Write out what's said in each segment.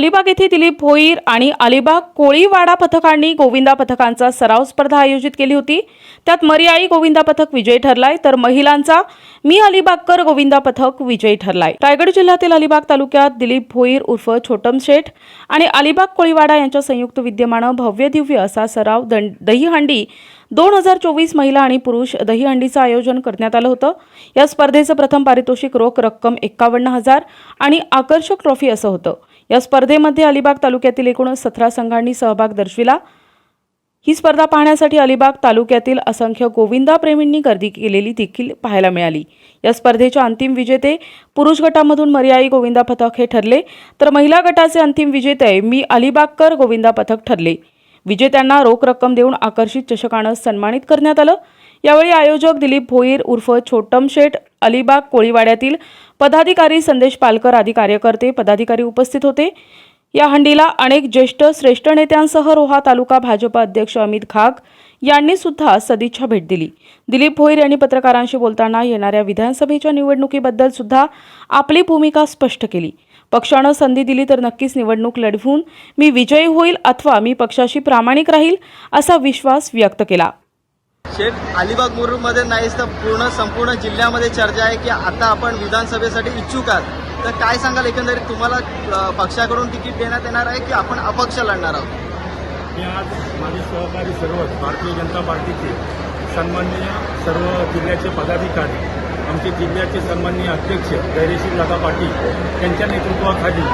अलिबाग येथे दिलीप भोईर आणि अलिबाग कोळीवाडा पथकांनी गोविंदा पथकांचा सराव स्पर्धा आयोजित केली होती. त्यात मर्याई गोविंदा पथक विजयी ठरलाय तर महिलांचा मी अलिबागकर गोविंदा पथक विजयी ठरलाय. रायगड जिल्ह्यातील अलिबाग तालुक्यात दिलीप भोईर उर्फ छोटम शेठ आणि अलिबाग कोळीवाडा यांच्या संयुक्त विद्यमानं भव्य दिव्य असा सराव दं- दहीहंडी दोन हजार चोवीस महिला आणि पुरुष दहीहंडीचं आयोजन करण्यात आलं होतं. या स्पर्धेचं प्रथम पारितोषिक रोख रक्कम एक्कावन्न हजार आणि आकर्षक ट्रॉफी असं होतं. या स्पर्धेमध्ये अलिबाग तालुक्यातील एकूण सतरा संघांनी सहभाग दर्शविला. ही स्पर्धा पाहण्यासाठी अलिबाग तालुक्यातील असंख्य गोविंदाप्रेमींनी गर्दी केलेली देखील पाहायला मिळाली. या स्पर्धेच्या अंतिम विजेते पुरुष गटामधून मर्याई गोविंदा पथक हे ठरले. तर महिला गटाचे अंतिम विजेते मी अलिबागकर गोविंदा पथक ठरले. विजेत्यांना रोख रक्कम देऊन आकर्षित चषकानं सन्मानित करण्यात आलं. यावेळी आयोजक दिलीप भोईर उर्फ छोटम शेठ अलिबाग कोळीवाड्यातील पदाधिकारी संदेश पालकर आदी कार्यकर्ते पदाधिकारी उपस्थित होते. या हंडीला अनेक ज्येष्ठ श्रेष्ठ नेत्यांसह रोहा तालुका भाजप अध्यक्ष अमित खाग यांनी सुद्धा सदिच्छा भेट दिली. दिलीप भोईर यांनी पत्रकारांशी बोलताना येणाऱ्या विधानसभेच्या निवडणुकीबद्दल सुद्धा आपली भूमिका स्पष्ट केली. पक्षानं संधी दिली तर नक्कीच निवडणूक लढवून मी विजयी होईल अथवा मी पक्षाशी प्रामाणिक राहील असा विश्वास व्यक्त केला. शेठ अलिबाग मुरुडमध्ये नाहीच तर पूर्ण संपूर्ण जिल्ह्यामध्ये चर्चा आहे की आता आपण विधानसभेसाठी इच्छुक आहात. तर काय सांगाल एकंदरीत? तुम्हाला पक्षाकडून तिकीट देण्यात येणार आहे की आपण अपक्ष लढणार आहोत? मी आज माझे सहकारी सर्वच भारतीय जनता पार्टीचे सन्माननीय सर्व जिल्ह्याचे पदाधिकारी आमचे जिल्ह्याचे सन्माननीय अध्यक्ष धैर्यशील दादा पाटील यांच्या नेतृत्वाखाली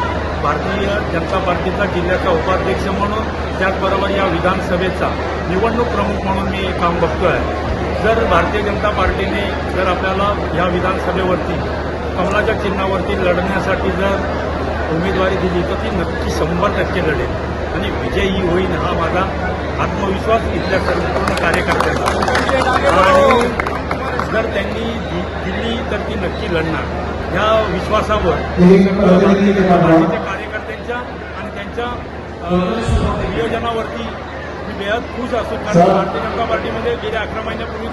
भारतीय जनता पार्टीचा जिल्ह्याचा उपाध्यक्ष म्हणून त्याचबरोबर या विधानसभेचा निवडणूक प्रमुख म्हणून मी काम बघतो आहे जर भारतीय जनता पार्टीने जर आपल्याला या विधानसभेवरती कमलाच्या चिन्हावरती लढण्यासाठी जर उमेदवारी दिली तर ती नक्की शंभर टक्के लढेल. आणि विजयी होईल हा माझा आत्मविश्वास इथल्या संपूर्ण कार्यकर्त्यांचा. ती नक्की लढणार. ह्या विश्वासावर पार्टीच्या कार्यकर्त्यांच्या आणि त्यांच्या नियोजनावरती मी बेहद खुश असतो. कारण भारतीय जनता पार्टीमध्ये गेल्या अकरा महिन्यापूर्वी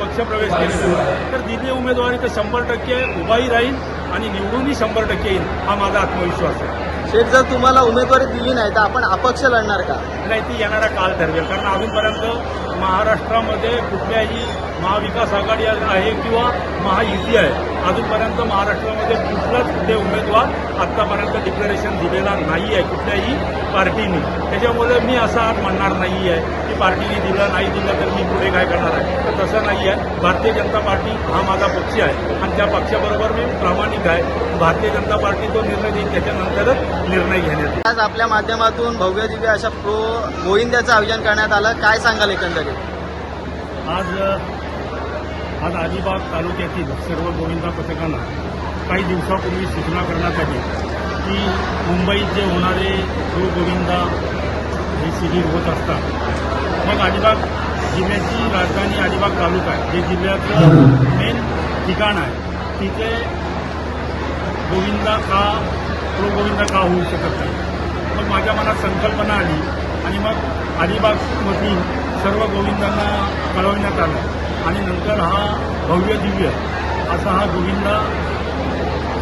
पक्ष प्रवेश केलेला आहे. तर दिली उमेदवारी तर शंभर टक्के उभाही राहील आणि निवडूनही शंभर टक्के येईल हा माझा आत्मविश्वास आहे. शेठ जर तुम्हाला उमेदवारी दिली नाही तर आपण अपक्ष लढणार का? नाही ती येणारा काल ठरवेल. कारण अजूनपर्यंत महाराष्ट्रामध्ये कुठल्याही महाविकास आघाडी आहे किंवा महायुती आहे. अजूनपर्यंत महाराष्ट्रामध्ये कुठलाच कुठले उमेदवार आत्तापर्यंत डिक्लेरेशन दिलेला नाही आहे कुठल्याही पार्टीने. त्याच्यामुळे मी असं आज म्हणणार नाही आहे की पार्टीने दिलं नाही दिलं तर मी पुढे काय करणार आहे? तर तसं नाही आहे. भारतीय जनता पार्टी हा माझा पक्ष आहे. आणि त्या पक्षाबरोबर मी प्रामाणिक आहे. भारतीय जनता पार्टी तो निर्णय देईल त्याच्यानंतरच निर्णय घेण्यात येईल. आज आपल्या माध्यमातून भव्य दिव्य अशा प्रो गोविंद्याचं आयोजन करण्यात आलं. काय सांगाल एकंदरीत? आज आज अलिबाग तालुक्यातील सर्व गोविंदा पथकांना काही दिवसापूर्वी सूचना करण्यात आली की मुंबईत जे होणारे गुरु गोविंदा हे शिबिर होत असतात मग अलिबाग जिल्ह्याची राजधानी अलिबाग तालुका आहे जे जिल्ह्याचं मेन ठिकाण आहे. तिथे गोविंदा का प्रो गोविंदा का होऊ शकत नाही. पण माझ्या मनात संकल्पना आली आणि मग अलिबागमधील सर्व गोविंदांना कळवण्यात आलं. आणि नंतर हा भव्य दिव्य असा हा गोविंदा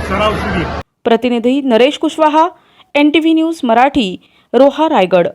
सराव शिबिर प्रतिनिधी Naresh Kushwaha N T V news Marathi Roha Raigad.